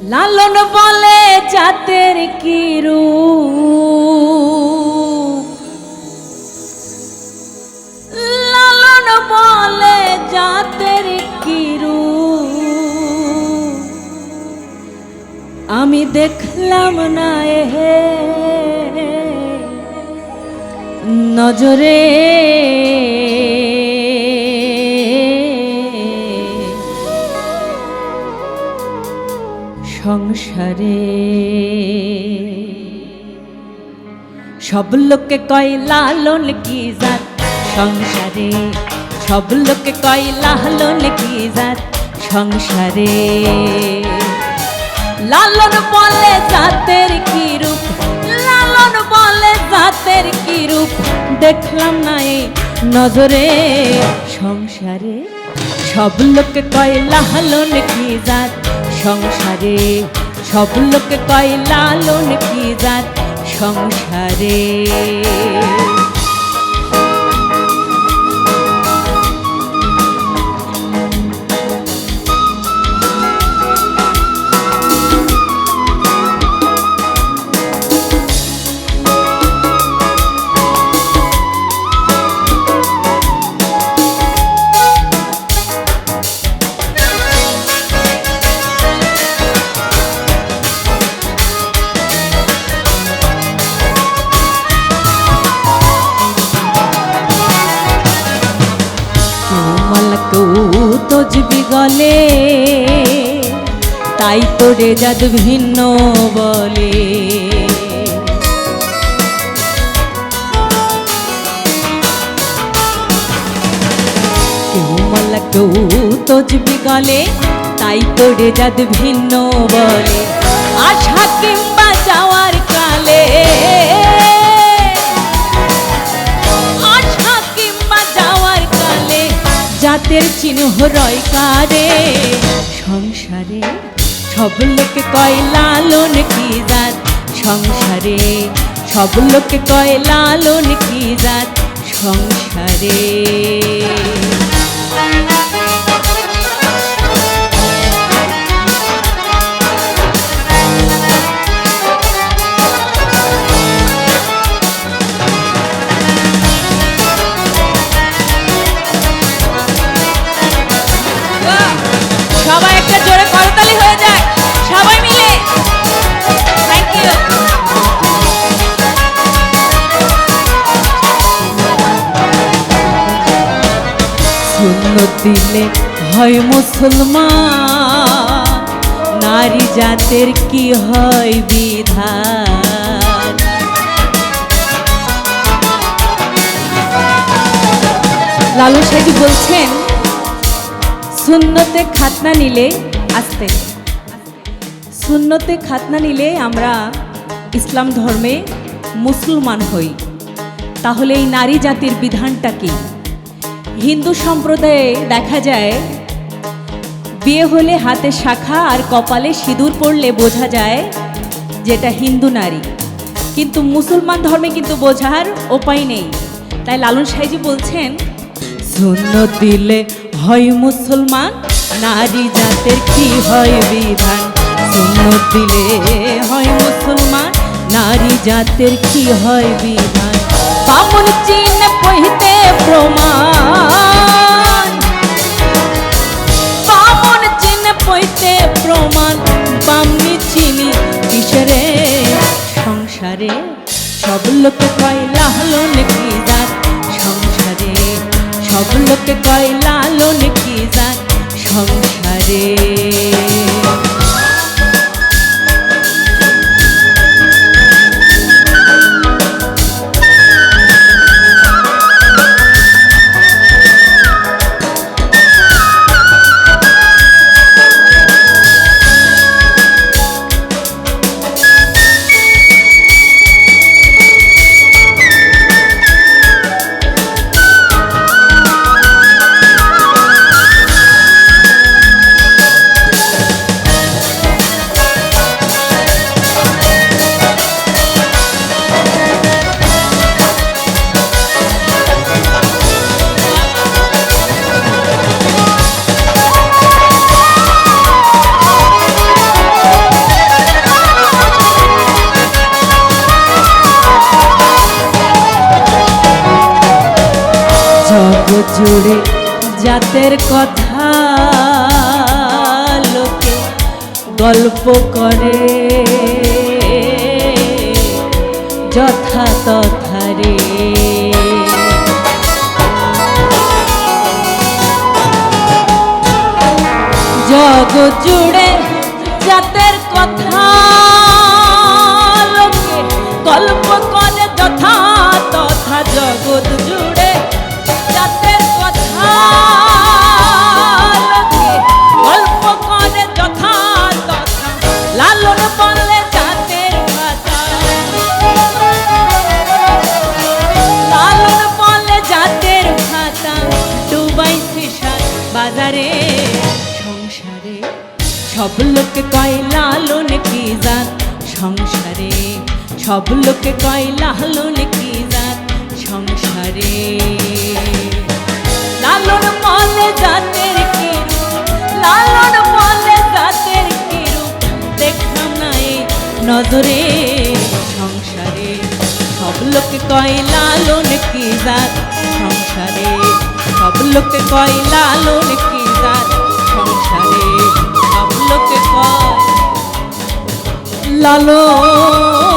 লালন বলে জাতের কি রূপ? লালন বলে জাতের কি রূপ? আমি দেখলাম না এহে নজরে সংসারে। সব লোকে কয়, লালন কি জাত সংসারে? সব লোকে কয়, লালন কি জাত সংসারে? লালন বলে জাতের কি রূপ? লালন বলে জাতের কি রূপ? দেখলাম না নজরে সংসারে। সব লোককে কয় লালন কি জাত? সংসারে সব লোককে কয় লালন কি জাত? সংসারে গলে তাই তোরে যাদ ভিন্ন বলে। কেউ মালা, কেউ তজবি গলে, তাই তোরে যাদ ভিন্ন বলে। আশা কিংবা জাতের চিহ্ন রয় কারে? সংসারে সব লোকে কয়, লালন কি জাত? সংসারে সব লোকে কয়, লালন কি জাত? সংসারে দিলে হয় মুসলমান। নারী জাতের কি হয় বিধান? লালু সাহেব বলছেন শূন্যতে খাতনা নিলে আসতে। শূন্যতে খাতনা নিলে আমরা ইসলাম ধর্মে মুসলমান হই। তাহলে এই নারী জাতির বিধানটা কি? হিন্দু সম্প্রদায়ে দেখা যায়, বিয়ে হলে হাতে শাখা আর কপালে সিঁদুর পড়লে বোঝা যায় যেটা হিন্দু নারী। কিন্তু মুসলমান ধর্মে কিন্তু বোঝার উপায় নেই। তাই লালন সাইজি বলছেন শূন্য দিলে হয় মুসলমান, নারী জাতের কি হয় বিধান? শূন্য দিলে হয় মুসলমান, নারী জাতের কি হয় বিধান? বামুন চিহ্ন লোকে কয় লালন কি যায় সংসারে? জুড়ে জাতের কথা লোকে গল্প করে। যথা তথা রে। জগৎ জুড়ে জাতের কথা সব লোকে কয়, লালন কি জাত? সংসারে সব লোকে কয়, লালন কি জাত? সংসারে লালন বলে জাতের কি লালন বলে জাতের কি দেখলাম না এই নজরে সংসারে সব লোকে কয়, লালন কি জাত? সংসারে সব লোকে কয়, লালন কি জাত? সংসারে লালন